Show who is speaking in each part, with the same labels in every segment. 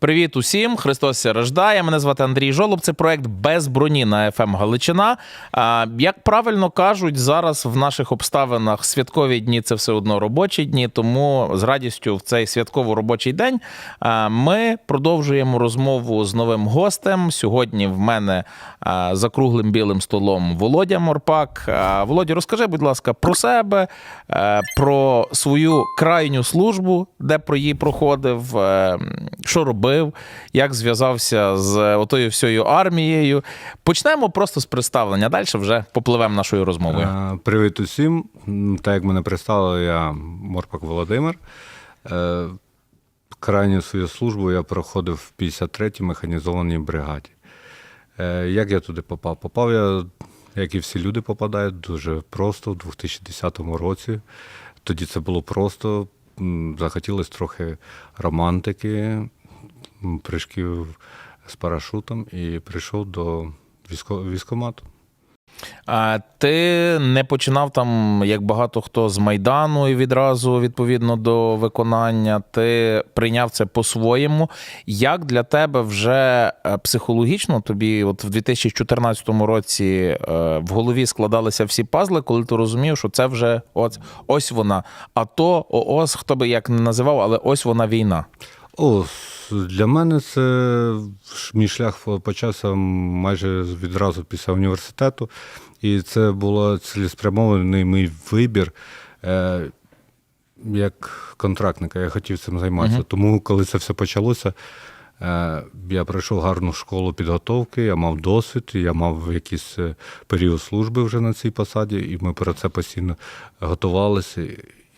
Speaker 1: Привіт усім! Христос рождає. Мене звати Андрій Жолоб. Це проект без броні на ФМ Галичина. А, Як правильно кажуть, зараз в наших обставинах святкові дні це все одно робочі дні. Тому з радістю в цей святково робочий день ми продовжуємо розмову з новим гостем. Сьогодні в мене за круглим білим столом Володя Морпак. Володя, розкажи, будь ласка, про себе, про свою крайню службу, де про її проходив, що робив, як зв'язався з отою всією армією. Почнемо просто з представлення. Далі вже попливемо нашою розмовою.
Speaker 2: Е, Привіт усім. Так як мене представили, я Морпак Володимир. Е, Крайню свою службу я проходив в 53-й механізованій бригаді. Е, Як я туди попав? Попав я, як і всі люди попадають, дуже просто в 2010 році. Тоді це було просто. Захотілося трохи романтики, прыжків з парашутом і прийшов до військо- військкомату.
Speaker 1: А ти не починав там, як багато хто з Майдану, і відразу відповідно до виконання. Ти прийняв це по-своєму. Як для тебе вже е, психологічно тобі, от в 2014 році, е, в голові складалися всі пазли, коли ти розумів, що це вже ось, ось вона. А то ООС, хто би як не називав, але ось вона війна.
Speaker 2: О, с- для мене це мій шлях почався майже відразу після університету, і це був цілеспрямований мій вибір е, як контрактника. Я хотів цим займатися. Тому, коли це все почалося, е, я пройшов гарну школу підготовки, я мав досвід, я мав якийсь е, період служби вже на цій посаді, і ми про це постійно готувалися.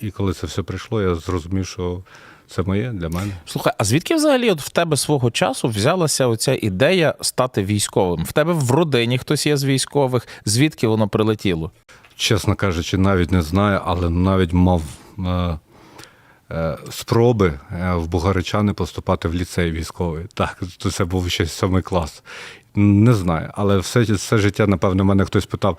Speaker 2: І коли це все прийшло, я зрозумів, що це моє для мене.
Speaker 1: Слухай, а звідки взагалі от в тебе свого часу взялася оця ідея стати військовим? В тебе в родині хтось є з військових? Звідки воно прилетіло?
Speaker 2: Чесно кажучи, навіть не знаю, але навіть мав е, е, спроби е, в Бугаричани поступати в ліцей військовий. Так, це був ще сьомий клас. Не знаю, але все, все життя, напевно, мене хтось питав,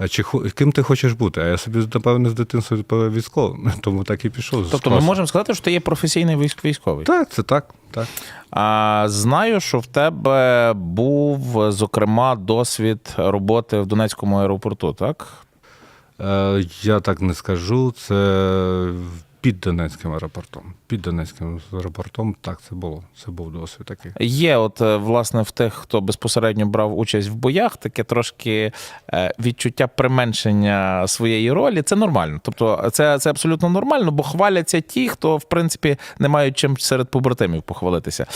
Speaker 2: е, чи ким ти хочеш бути? А я собі, напевно, з дитинства відповів військовим, тому так і пішов.
Speaker 1: Тобто ми можемо сказати, що ти є професійний військ військовий.
Speaker 2: Так, це так. так.
Speaker 1: А знаю, що в тебе був зокрема досвід роботи в Донецькому аеропорту, так?
Speaker 2: Е, я так не скажу. Це під Донецьким аеропортом. Під Донецьким аеропортом так це було. Це був досвід такий.
Speaker 1: Є, от е, власне, в тих, хто безпосередньо брав участь в боях, таке трошки е, відчуття применшення своєї ролі. Це нормально. Тобто, це, це абсолютно нормально, бо хваляться ті, хто в принципі не мають чим серед побратимів похвалитися.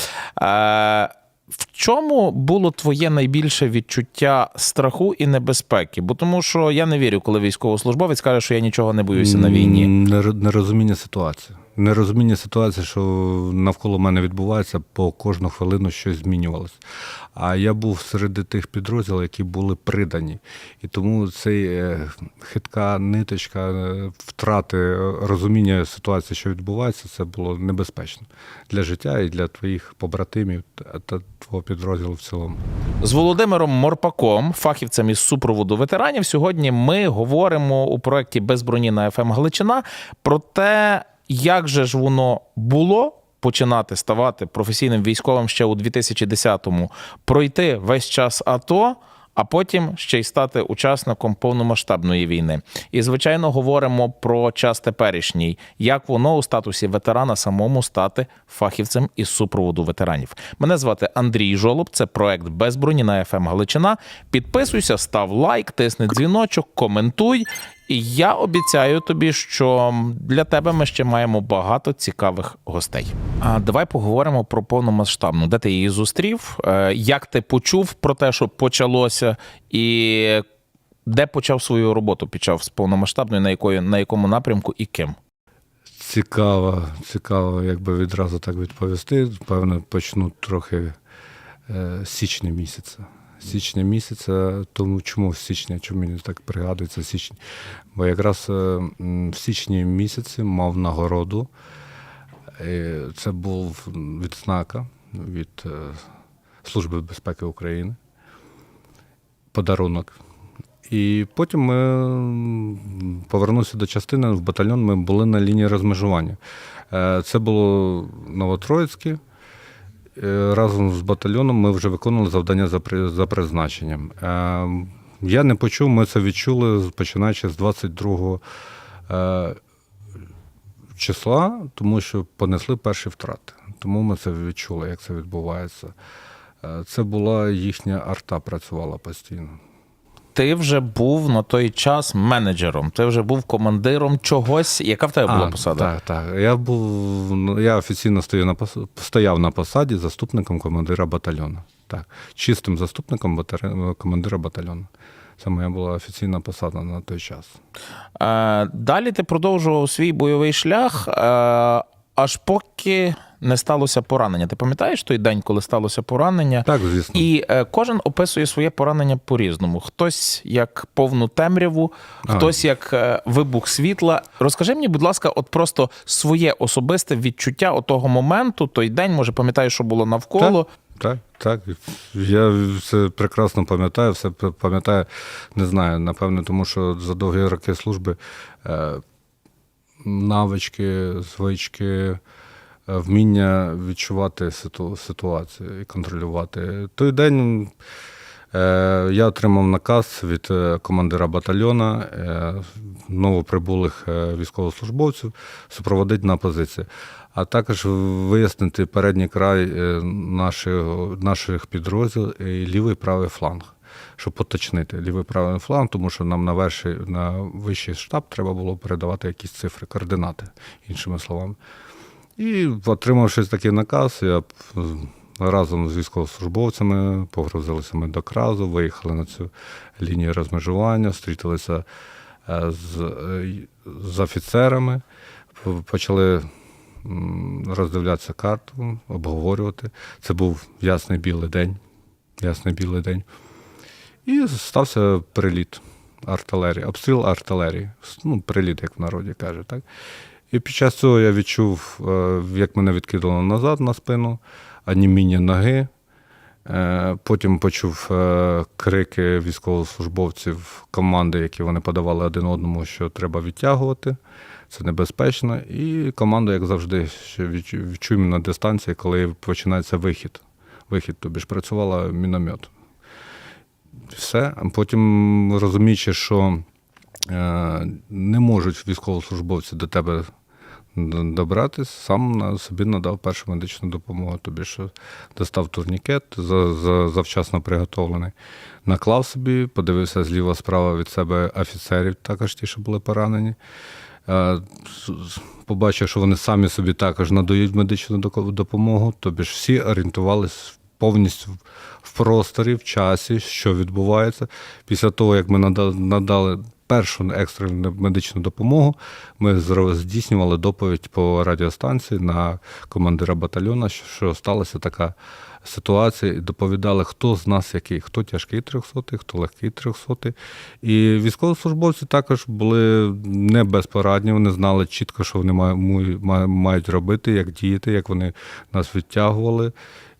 Speaker 1: В чому було твоє найбільше відчуття страху і небезпеки? Бо тому, що я не вірю, коли військовослужбовець каже, що я нічого не боюся на війні.
Speaker 2: Нерозуміння ситуації. Нерозуміння ситуації, що навколо мене відбувається, по кожну хвилину щось змінювалося. А я був серед тих підрозділів, які були придані. І тому цей е, хитка ниточка е, втрати е, розуміння ситуації, що відбувається, це було небезпечно для життя і для твоїх побратимів та, твого підрозділу в цілому.
Speaker 1: З Володимиром Морпаком, фахівцем із супроводу ветеранів, сьогодні ми говоримо у проєкті Без броні на ФМ Галичина про те, як же ж воно було починати ставати професійним військовим ще у 2010-му, пройти весь час АТО. А потім ще й стати учасником повномасштабної війни. І, звичайно, говоримо про час теперішній, як воно у статусі ветерана самому стати фахівцем із супроводу ветеранів. Мене звати Андрій Жолоб. Це проект без броні на ФМ Галичина. Підписуйся, став лайк, тисни дзвіночок, коментуй. І я обіцяю тобі, що для тебе ми ще маємо багато цікавих гостей. А давай поговоримо про повномасштабну. Де ти її зустрів? Е, Як ти почув про те, що почалося, і де почав свою роботу під час повномасштабної, на якої на якому напрямку і ким?
Speaker 2: Цікаво, цікаво, якби відразу так відповісти. Певно, почну трохи е, з січня місяця. Січня місяця, тому чому січня, чому мені так пригадується січень? Бо якраз е, в січні місяці мав нагороду. Е, Це був відзнака від е, Служби безпеки України. Подарунок. І потім ми м, повернувся до частини в батальйон. Ми були на лінії розмежування. Це було Новотроїцьке. Е, разом з батальйоном ми вже виконували завдання за, призначенням. Е, Я не почув, ми це відчули починаючи з 22 е, числа, тому що понесли перші втрати. Тому ми це відчули, як це відбувається. Це була їхня арта, працювала постійно.
Speaker 1: Ти вже був на той час менеджером, ти вже був командиром чогось. Яка в тебе була
Speaker 2: А,
Speaker 1: посада?
Speaker 2: Так, так. Я був ну, я офіційно стою на стояв на посаді заступником командира батальйону. Так, чистим заступником батаре- командира батальйону. Це моя була офіційна посада на той час.
Speaker 1: Е, Далі ти продовжував свій бойовий шлях, е, аж поки не сталося поранення. Ти пам'ятаєш той день, коли сталося поранення?
Speaker 2: Так, звісно.
Speaker 1: І е, кожен описує своє поранення по-різному. Хтось як повну темряву,
Speaker 2: А.
Speaker 1: хтось як е, вибух світла. Розкажи мені, будь ласка, от просто своє особисте відчуття от того моменту, той день, може, пам'ятаєш, що було навколо.
Speaker 2: Так, так. Я це прекрасно пам'ятаю, все пам'ятаю, не знаю, напевно, тому що за довгі роки служби е, навички, звички, вміння відчувати ситу- ситуацію і контролювати. Той день е, я отримав наказ від е, командира батальйона е, новоприбулих е, військовослужбовців супроводити на позиції, а також вияснити передній край е, наших, наших підрозділів і лівий правий фланг. Щоб поточнити лівий правий фланг, тому що нам на верший, на вищий штаб треба було передавати якісь цифри, координати, іншими словами. І отримавши такий наказ, я е, разом з військовослужбовцями погрузилися ми до кразу, виїхали на цю лінію розмежування, зустрілися е, з, е, з офіцерами, почали роздивлятися карту, обговорювати. Це був ясний білий день. Ясний білий день. І стався приліт артилерії, обстріл артилерії. Ну, приліт, як в народі каже, так? І під час цього я відчув, е, як мене відкидало назад на спину, аніміння ноги. Е, Потім почув е, крики військовослужбовців команди, які вони подавали один одному, що треба відтягувати. Це небезпечно. І команда, як завжди, ще відчу- відчуємо на дистанції, коли починається вихід. Вихід, тобі ж працювала міномет. Все. Потім розуміючи, що не можуть військовослужбовці до тебе добратись, сам собі надав першу медичну допомогу. Тобі що достав турнікет, за, за, завчасно приготовлений, наклав собі, подивився зліва справа від себе офіцерів, також ті, що були поранені. Е, Побачив, що вони самі собі також надають медичну допомогу, тобі ж всі орієнтувалися повністю в просторі, в часі, що відбувається. Після того, як ми нада- надали першу екстрену медичну допомогу, ми здійснювали доповідь по радіостанції на командира батальйону, що- сталася така ситуація, і доповідали, хто з нас який, хто тяжкий трьохсотий, хто легкий трьохсотий. І військовослужбовці також були не безпорадні, вони знали чітко, що вони мають робити, як діяти, як вони нас відтягували.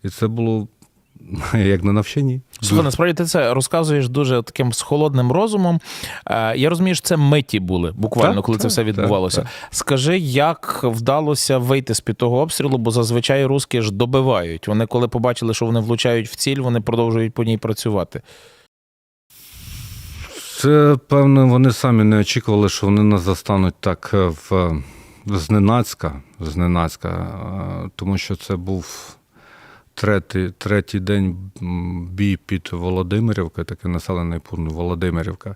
Speaker 2: І це було як на навчанні.
Speaker 1: Слухай, насправді ти це розказуєш дуже таким з холодним розумом. Е, Я розумію, що це миті були, буквально,
Speaker 2: Так,
Speaker 1: коли це все відбувалося.
Speaker 2: так.
Speaker 1: Скажи, як вдалося вийти з під того обстрілу, бо зазвичай русські ж добивають. Вони, коли побачили, що вони влучають в ціль, вони продовжують по ній працювати.
Speaker 2: Це, певно, вони самі не очікували, що вони нас застануть так е, в зненацька, зненацька, е, тому що це був третій, третій день бій під Володимирівкою, такий населений пункт Володимирівка.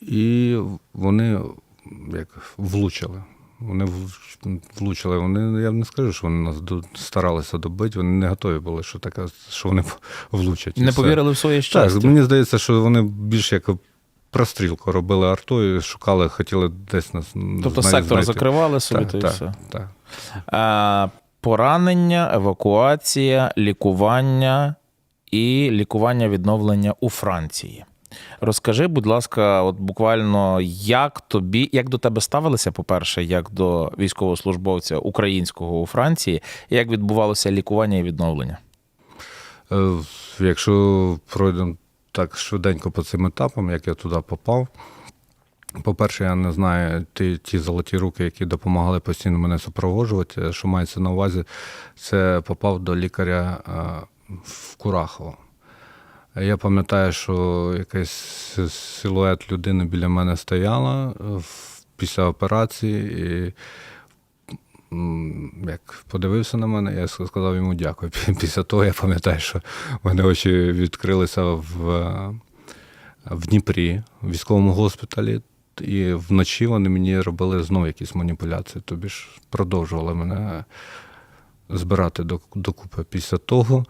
Speaker 2: І вони як влучили. Вони влучили. Вони, я не скажу, що вони нас старалися добити, вони не готові були, що таке, що вони влучать.
Speaker 1: Не повірили в своє щастя.
Speaker 2: Так, мені здається, що вони більш як прострілку робили артою, шукали, хотіли десь нас.
Speaker 1: тобто
Speaker 2: знай-
Speaker 1: сектор
Speaker 2: знайти.
Speaker 1: закривали собі,
Speaker 2: Так,
Speaker 1: то і
Speaker 2: так,
Speaker 1: все.
Speaker 2: так.
Speaker 1: Е, Поранення, евакуація, лікування і лікування відновлення у Франції. Розкажи, будь ласка, от буквально як тобі, як до тебе ставилися, по-перше, як до військовослужбовця українського у Франції, як відбувалося лікування і відновлення?
Speaker 2: Е, Якщо пройдемо так швиденько по цим етапам, як я туди попав, По-перше, я не знаю ті, ті золоті руки, які допомагали постійно мене супроводжувати. Що мається на увазі, це попав до лікаря е, в Курахово. Я пам'ятаю, що якийсь силует людини біля мене стояла е, після операції, і як подивився на мене, я сказав йому дякую. Після того я пам'ятаю, що в мене очі відкрилися в, е, в Дніпрі, в військовому госпіталі. І вночі вони мені робили знову якісь маніпуляції, тобі ж продовжували мене збирати докупи. Після того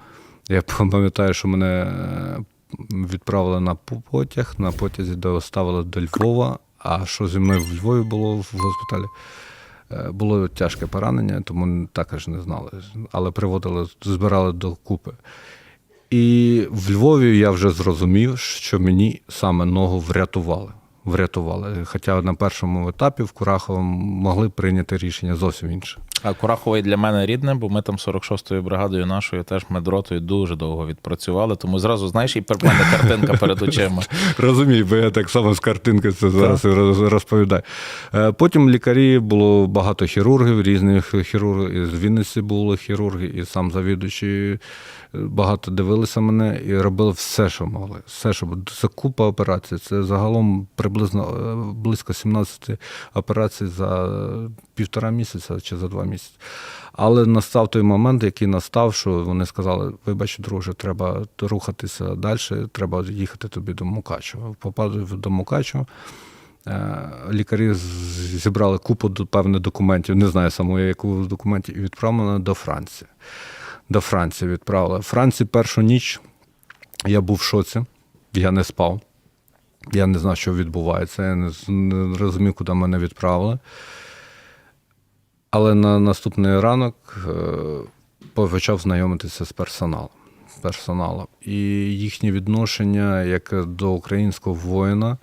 Speaker 2: я пам'ятаю, що мене е, відправили на потяг, на потязі доставили до Львова. А що зі мною в Львові було в госпіталі? Е, Було тяжке поранення, тому також не знали. Але приводили, збирали докупи. І в Львові я вже зрозумів, що мені саме ногу врятували. Врятували. Хоча на першому етапі в Курахово могли прийняти рішення зовсім інше.
Speaker 1: А Кураховий для мене рідне, бо ми там 46-ю бригадою нашою теж медротою дуже довго відпрацювали. Тому зразу, знаєш, і мене картинка перед очима.
Speaker 2: Розумію, бо я так само з картинки це зараз роз- розповідаю. Е, Потім лікарі було багато хірургів, різних хірургів. І з Вінниці були хірурги, і сам завідуючий е, багато дивилися мене і робили все, що могли. Все, що це купа операцій. Це загалом приблизно е, близько 17 операцій за півтора місяця чи за два місяці. Але настав той момент, який настав, що вони сказали: вибач, друже, треба рухатися далі, треба їхати тобі до Мукачева. Попадаю до Мукачева. Е, Лікарі зібрали купу певних документів, не знаю самої яку документів, і відправили до Франції. До Франції відправили. Франції першу ніч я був в шоці, я не спав. Я не знав, що відбувається, я не розумів, куди мене відправили. Але на наступний ранок е, почав знайомитися з персоналом. персоналом. І їхнє відношення як до українського воїна,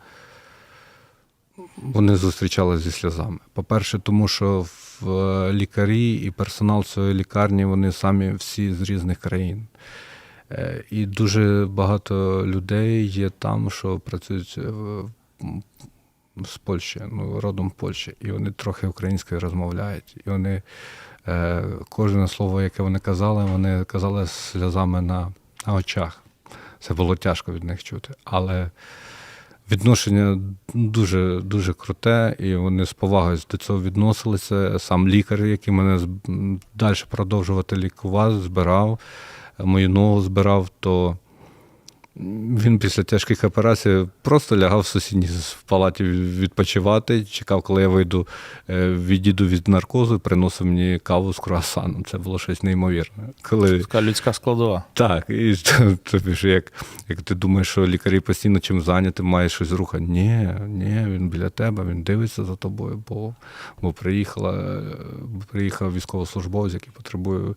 Speaker 2: вони зустрічалися зі сльозами. По-перше, тому що в е, лікарі і персонал цієї лікарні вони самі всі з різних країн. Е, І дуже багато людей є там, що працюють з Польщі, ну, родом Польщі, і вони трохи українською розмовляють. І вони е, кожне слово, яке вони казали, вони казали сльозами на, на очах. Це було тяжко від них чути. Але відношення дуже дуже круте, і вони з повагою до цього відносилися. Сам лікар, який мене далі продовжувати лікувати, збирав, мою ногу збирав, то він після тяжких операцій просто лягав в сусідній в палаті відпочивати, чекав, коли я вийду, е, відійду від наркозу, приносив мені каву з круасаном. Це було щось неймовірне. Коли
Speaker 1: Така людська складова.
Speaker 2: так, і тобі ж як, як ти думаєш, що лікарі постійно чим зайняті, маєш щось рухати. Ні, ні, він біля тебе, він дивиться за тобою, бо, бо приїхала, е, приїхав військовослужбовець, який потребує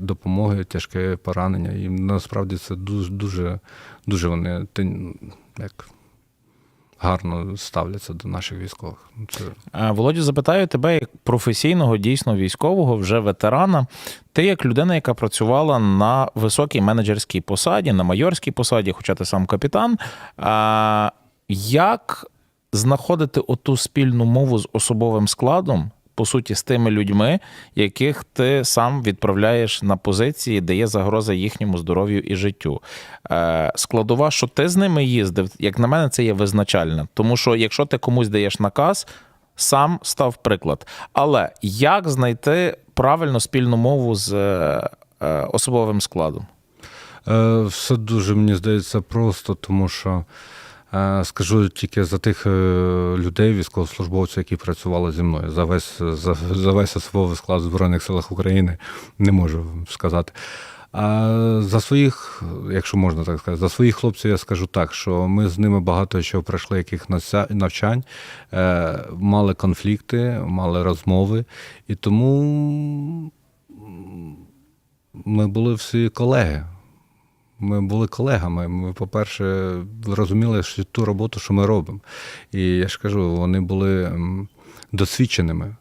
Speaker 2: допомоги, тяжке поранення. І насправді це дуже, дуже, дуже вони як, гарно ставляться до наших військових. Це
Speaker 1: Е, Володю, запитаю тебе як професійного, дійсно військового, вже ветерана. Ти як людина, яка працювала на високій менеджерській посаді, на майорській посаді, хоча ти сам капітан. А, як знаходити оту спільну мову з особовим складом? По суті, з тими людьми, яких ти сам відправляєш на позиції, де є загроза їхньому здоров'ю і життю. Е, складова, що ти з ними їздив, як на мене, це є визначальна. Тому що якщо ти комусь даєш наказ, сам став приклад. Але як знайти правильно спільну мову з е, е, особовим складом?
Speaker 2: Все дуже, мені здається, просто, тому що скажу тільки за тих е, людей, військовослужбовців, які працювали зі мною, за весь, за, за весь особовий склад Збройних силах України, не можу сказати. А за своїх, якщо можна так сказати, за своїх хлопців я скажу так, що ми з ними багато що пройшли, яких навчань, е, мали конфлікти, мали розмови, і тому ми були всі колеги. Ми були колегами. Ми, по-перше, розуміли що ту роботу, що ми робимо. І я ж кажу, вони були досвідченими.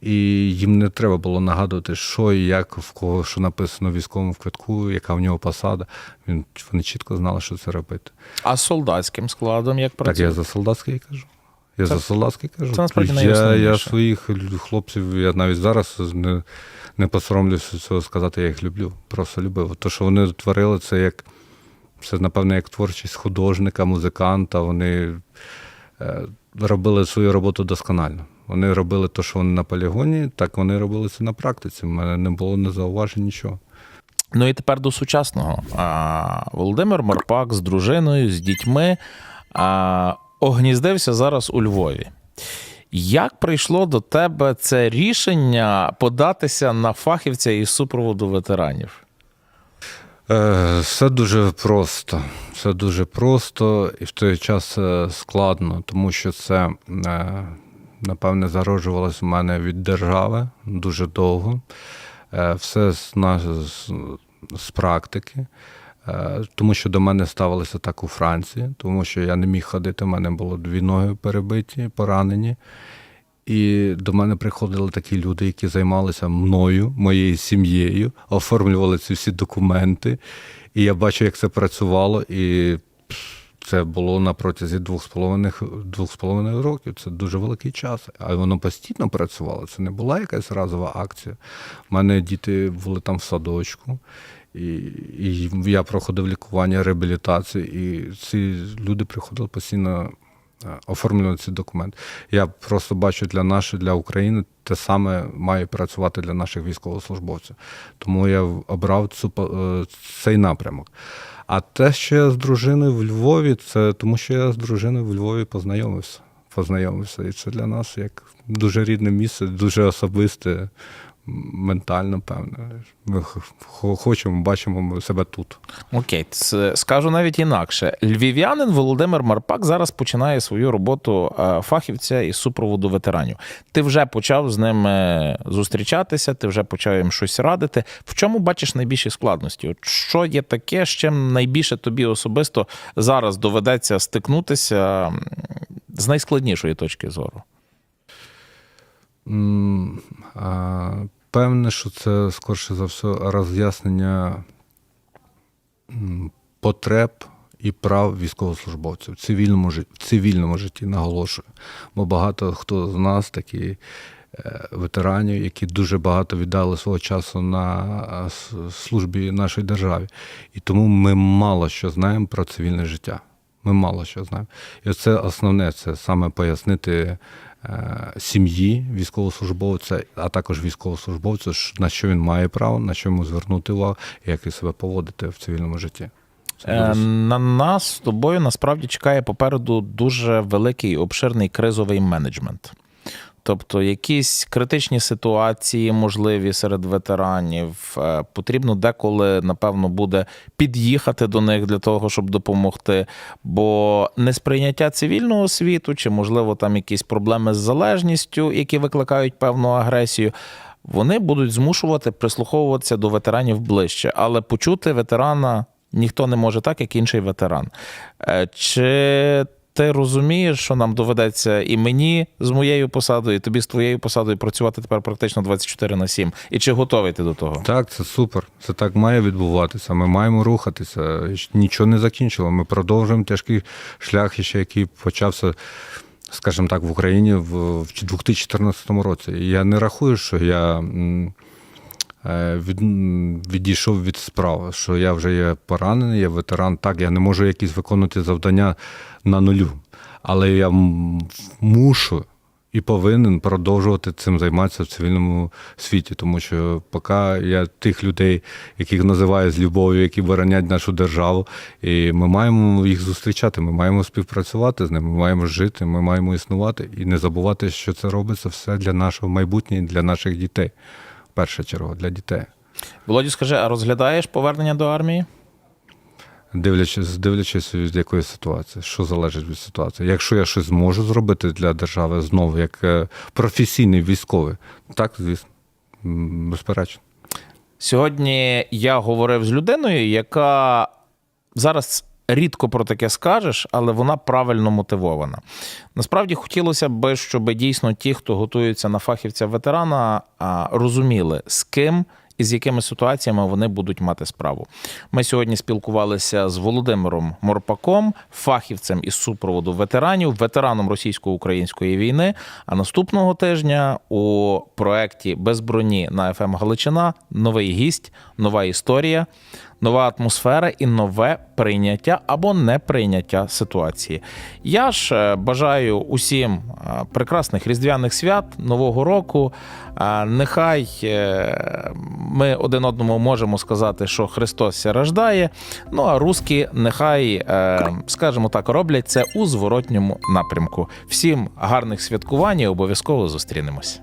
Speaker 2: І їм не треба було нагадувати, що і як, в кого що написано в військовому квитку, яка в нього посада. Він, вони чітко знали, що це робити.
Speaker 1: А з солдатським складом як
Speaker 2: Так я за солдатський кажу. Я
Speaker 1: Це-
Speaker 2: за солдатський кажу.
Speaker 1: це насправді
Speaker 2: я, я своїх хлопців, я навіть зараз не, не посоромлюся цього сказати, я їх люблю. Просто любив. То, що вони творили, це як це, напевно, як творчість художника, музиканта. Вони е, робили свою роботу досконально. Вони робили те, що вони на полігоні, так вони робили це на практиці. У мене не було не зауважень нічого.
Speaker 1: Ну і тепер до сучасного. А, Володимир Марпак з дружиною, з дітьми а, огніздився зараз у Львові. Як прийшло до тебе це рішення податися на фахівця із супроводу ветеранів?
Speaker 2: Е, Все дуже просто. Все дуже просто і в той час е, складно, тому що це, е, напевне, зароджувалось в мене від держави дуже довго. Все з, з, з практики. Е, Тому що до мене ставилося так у Франції, тому що я не міг ходити, в мене було дві ноги перебиті, поранені. І до мене приходили такі люди, які займалися мною, моєю сім'єю, оформлювали ці всі документи. І я бачу, як це працювало, і це було на протязі двох з половиною, двох з половиною років. Це дуже великий час. А воно постійно працювало. Це не була якась разова акція. У мене діти були там в садочку. І, і я проходив лікування, реабілітацію, і ці люди приходили постійно е, оформлювали ці документи. Я просто бачу для нашої, для України те саме має працювати для наших військовослужбовців. Тому я обрав цю, е, цей напрямок. А те, що я з дружиною в Львові, це тому, що я з дружиною в Львові познайомився. Познайомився. І це для нас як дуже рідне місце, дуже особисте, ментально, певне. Ми хочемо, бачимо себе тут.
Speaker 1: Окей, це скажу навіть інакше. Львів'янин Володимир Марпак зараз починає свою роботу е, фахівця із супроводу ветеранів. Ти вже почав з ними зустрічатися, ти вже почав їм щось радити. В чому бачиш найбільші складності? От що є таке, з чим найбільше тобі особисто зараз доведеться стикнутися з найскладнішої точки зору?
Speaker 2: Певне, що це скорше за все роз'яснення потреб і прав військовослужбовців в цивільному, жит- в цивільному житті, наголошую. Бо багато хто з нас такі е, ветеранів, які дуже багато віддали свого часу на е, службі нашій державі. І тому ми мало що знаємо про цивільне життя. Ми мало що знаємо. І це основне, це саме пояснити сім'ї військовослужбовця, а також військовослужбовця, на що він має право, на що йому звернути увагу, як і себе поводити в цивільному житті.
Speaker 1: Е, На нас з тобою насправді чекає попереду дуже великий обширний кризовий менеджмент. Тобто якісь критичні ситуації можливі серед ветеранів. Е, Потрібно деколи, напевно, буде під'їхати до них для того, щоб допомогти. Бо несприйняття цивільного світу, чи, можливо, там якісь проблеми з залежністю, які викликають певну агресію, вони будуть змушувати прислуховуватися до ветеранів ближче. Але почути ветерана ніхто не може так, як інший ветеран. Е, Чи ти розумієш, що нам доведеться і мені з моєю посадою, і тобі з твоєю посадою працювати тепер практично 24 на 7? І чи готовий ти до того?
Speaker 2: Так, це супер. Це так має відбуватися. Ми маємо рухатися. Нічого не закінчило. Ми продовжуємо тяжкий шлях, ще який почався, скажімо так, в Україні в в 2014 році. Я не рахую, що я відійшов від справ, що я вже є поранений, я ветеран. Так, я не можу якісь виконувати завдання на нулю. Але я мушу і повинен продовжувати цим займатися в цивільному світі, тому що поки я тих людей, яких називаю з любов'ю, які боронять нашу державу, і ми маємо їх зустрічати, ми маємо співпрацювати з ними, ми маємо жити, ми маємо існувати і не забувати, що це робиться все для нашого майбутнього, для наших дітей. В першу чергу для дітей.
Speaker 1: Володю, скажи, а розглядаєш повернення до армії?
Speaker 2: Дивлячись, дивлячись від якої ситуації, що залежить від ситуації. Якщо я щось зможу зробити для держави знову, як е, професійний військовий, так, звісно, безперечно.
Speaker 1: Сьогодні я говорив з людиною, яка зараз рідко про таке скажеш, але вона правильно мотивована. Насправді хотілося б, щоб дійсно ті, хто готуються на фахівця ветерана, розуміли, з ким і з якими ситуаціями вони будуть мати справу. Ми сьогодні спілкувалися з Володимиром Морпаком, фахівцем із супроводу ветеранів, ветераном російсько-української війни. А наступного тижня у проєкті Без броні на ФМ Галичина новий гість, нова історія, нова атмосфера і нове прийняття або неприйняття ситуації. Я ж е, бажаю усім е, прекрасних різдвяних свят, нового року. Е, Нехай ми один одному можемо сказати, що Христос рождає. Ну а руски нехай, скажімо так, роблять це у зворотньому напрямку. Всім гарних святкувань і обов'язково зустрінемось.